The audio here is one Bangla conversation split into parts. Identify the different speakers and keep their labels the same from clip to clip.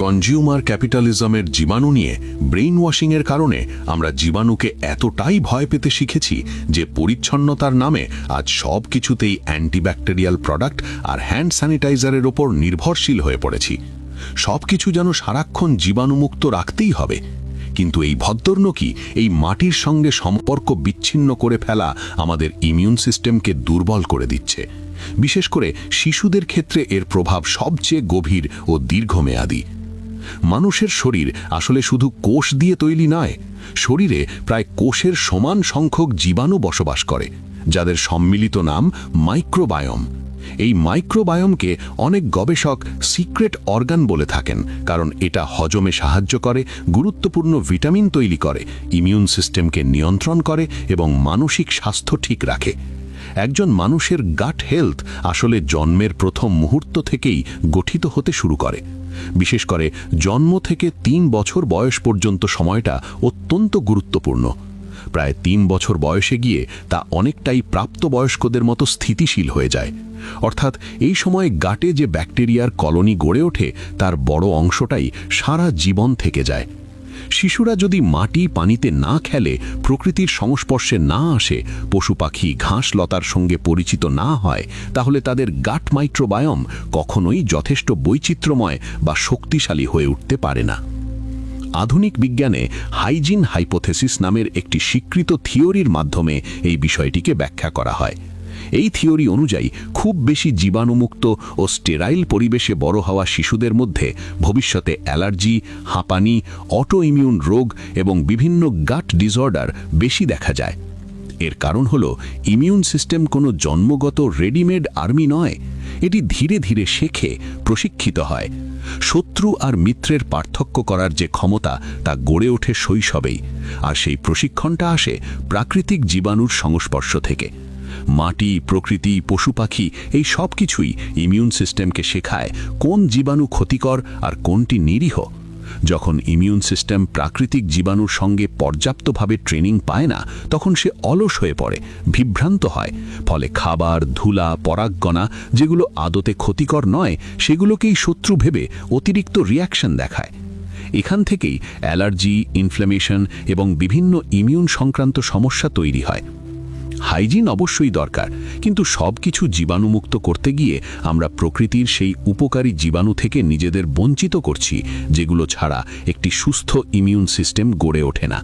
Speaker 1: কনজিউমার ক্যাপিটালিজমের জীবাণু নিয়ে ব্রেইন ওয়াশিংয়ের কারণে আমরা জীবাণুকে এতটাই ভয় পেতে শিখেছি যে পরিচ্ছন্নতার নামে আজ সব কিছুতেই অ্যান্টিব্যাকটেরিয়াল প্রোডাক্ট আর হ্যান্ড স্যানিটাইজারের ওপর নির্ভরশীল হয়ে পড়েছি। সব কিছু যেন সারাক্ষণ জীবাণুমুক্ত রাখতেই হবে। কিন্তু এই ভদ্দর্নকি এই মাটির সঙ্গে সম্পর্ক বিচ্ছিন্ন করে ফেলা আমাদের ইমিউন সিস্টেমকে দুর্বল করে দিচ্ছে। বিশেষ করে শিশুদের ক্ষেত্রে এর প্রভাব সবচেয়ে গভীর ও দীর্ঘমেয়াদী। মানুষের শরীর আসলে শুধু কোষ দিয়ে তৈরি নয়, শরীরে প্রায় কোষের সমান সংখ্যক জীবাণু বসবাস করে, যাদের সম্মিলিত নাম মাইক্রোবায়োম। এই মাইক্রোবায়োমকে অনেক গবেষক সিক্রেট অর্গান বলে থাকেন, কারণ এটা হজমে সাহায্য করে, গুরুত্বপূর্ণ ভিটামিন তৈরি করে, ইমিউন সিস্টেমকে নিয়ন্ত্রণ করে এবং মানসিক স্বাস্থ্য ঠিক রাখে। একজন মানুষের গাট হেলথ আসলে জন্মের প্রথম মুহূর্ত থেকেই গঠিত হতে শুরু করে। বিশেষ করে জন্ম থেকে তিন বছর বয়স পর্যন্ত সময়টা অত্যন্ত গুরুত্বপূর্ণ। প্রায় তিন বছর বয়সে গিয়ে তা অনেকটাই প্রাপ্তবয়স্কদের মতো স্থিতিশীল হয়ে যায়। অর্থাৎ এই সময়ে গাটে যে ব্যাকটেরিয়ার কলোনি গড়ে ওঠে, তার বড় অংশটাই সারা জীবন থেকে যায়। শিশুরা যদি মাটি পানিতে না খেলে, প্রকৃতির সংস্পর্শে না আসে, পশু পাখি ঘাস লতার সঙ্গে পরিচিত না হয়, তাহলে তাদের গাট মাইক্রোবায়ম কখনোই যথেষ্ট বৈচিত্র্যময় বা শক্তিশালী হয়ে উঠতে পারে না। আধুনিক বিজ্ঞানে হাইজিন হাইপোথেসিস নামের একটি স্বীকৃত থিওরির মাধ্যমে এই বিষয়টিকে ব্যাখ্যা করা হয়। এই থিওরি অনুযায়ী খুব বেশি জীবাণুমুক্ত ও স্টেরাইল পরিবেশে বড় হওয়া শিশুদের মধ্যে ভবিষ্যতে অ্যালার্জি, হাঁপানি অটো ইমিউন রোগ এবং বিভিন্ন গাট ডিসঅর্ডার বেশি দেখা যায়। এর কারণ হল ইমিউন সিস্টেম কোনো জন্মগত রেডিমেড আর্মি নয়, এটি ধীরে ধীরে শেখে, প্রশিক্ষিত হয়। শত্রু আর মিত্রের পার্থক্য করার যে ক্ষমতা তা গড়ে ওঠে শৈশবেই, আর সেই প্রশিক্ষণটা আসে প্রাকৃতিক জীবাণুর সংস্পর্শ থেকে। মাটি, প্রকৃতি, পশু পাখি, এই সব কিছুই ইমিউন সিস্টেমকে শেখায় কোন জীবাণু ক্ষতিকর আর কোনটি নিরীহ। যখন ইমিউন সিস্টেম প্রাকৃতিক জীবাণুর সঙ্গে পর্যাপ্তভাবে ট্রেনিং পায় না, তখন সে অলস হয়ে পড়ে, বিভ্রান্ত হয়। ফলে খাবার, ধুলা, পরাগগণা যেগুলো আদতে ক্ষতিকর নয়, সেগুলোকেই শত্রু ভেবে অতিরিক্ত রিয়াকশন দেখায়। এখান থেকেই অ্যালার্জি ইনফ্ল্যামেশন এবং বিভিন্ন ইমিউন সংক্রান্ত সমস্যা তৈরি হয়। হাইজিন অবশ্যই দরকার, কিন্তু সব কিছু জীবাণুমুক্ত করতে গিয়ে আমরা প্রকৃতির সেই উপকারী জীবাণু থেকে নিজেদের বঞ্চিত করছি, যেগুলো ছাড়া একটি সুস্থ ইমিউন সিস্টেম গড়ে ওঠে না।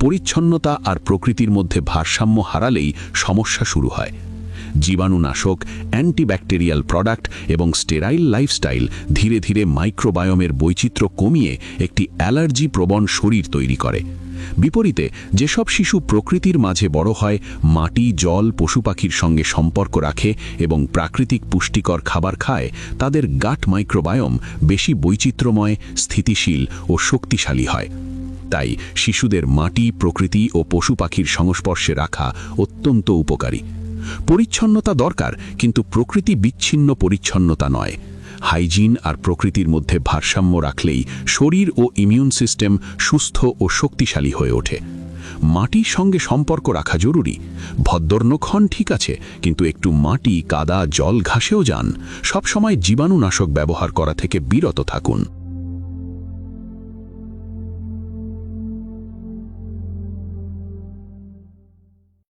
Speaker 1: পরিচ্ছন্নতা আর প্রকৃতির মধ্যে ভারসাম্য হারালেই সমস্যা শুরু হয়। জীবাণুনাশক, অ্যান্টিব্যাকটেরিয়াল প্রোডাক্ট এবং স্টেরাইল লাইফস্টাইল ধীরে ধীরে মাইক্রোবায়োমের বৈচিত্র্য কমিয়ে একটি অ্যালার্জি প্রবণ শরীর তৈরি করে। বিপরীতে, যেসব শিশু প্রকৃতির মাঝে বড় হয়, মাটি, জল, পশু পাখির সঙ্গে সম্পর্ক রাখে এবং প্রাকৃতিক পুষ্টিকর খাবার খায়, তাদের গাট মাইক্রোবায়োম বেশি বৈচিত্র্যময়, স্থিতিশীল ও শক্তিশালী হয়। তাই শিশুদের মাটি, প্রকৃতি ও পশু পাখির সংস্পর্শে রাখা অত্যন্ত উপকারী। পরিচ্ছন্নতা দরকার, কিন্তু প্রকৃতি বিচ্ছিন্ন পরিচ্ছন্নতা নয়। হাইজিন আর প্রকৃতির মধ্যে ভারসাম্য রাখলেই শরীর ও ইমিউন সিস্টেম সুস্থ ও শক্তিশালী হয়ে ওঠে। মাটির সঙ্গে সম্পর্ক রাখা জরুরি। ভদ্দর্ণক্ষণ ঠিক আছে, কিন্তু একটু মাটি, কাদা, জল ঘাসেও যান। সবসময় জীবাণুনাশক ব্যবহার করা থেকে বিরত থাকুন।